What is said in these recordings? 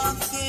talking.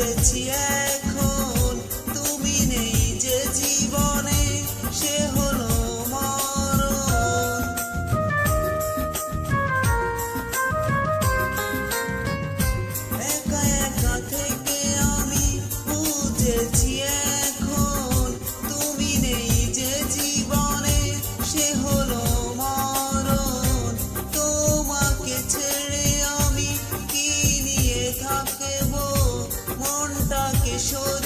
এসেছি এখন। किशोर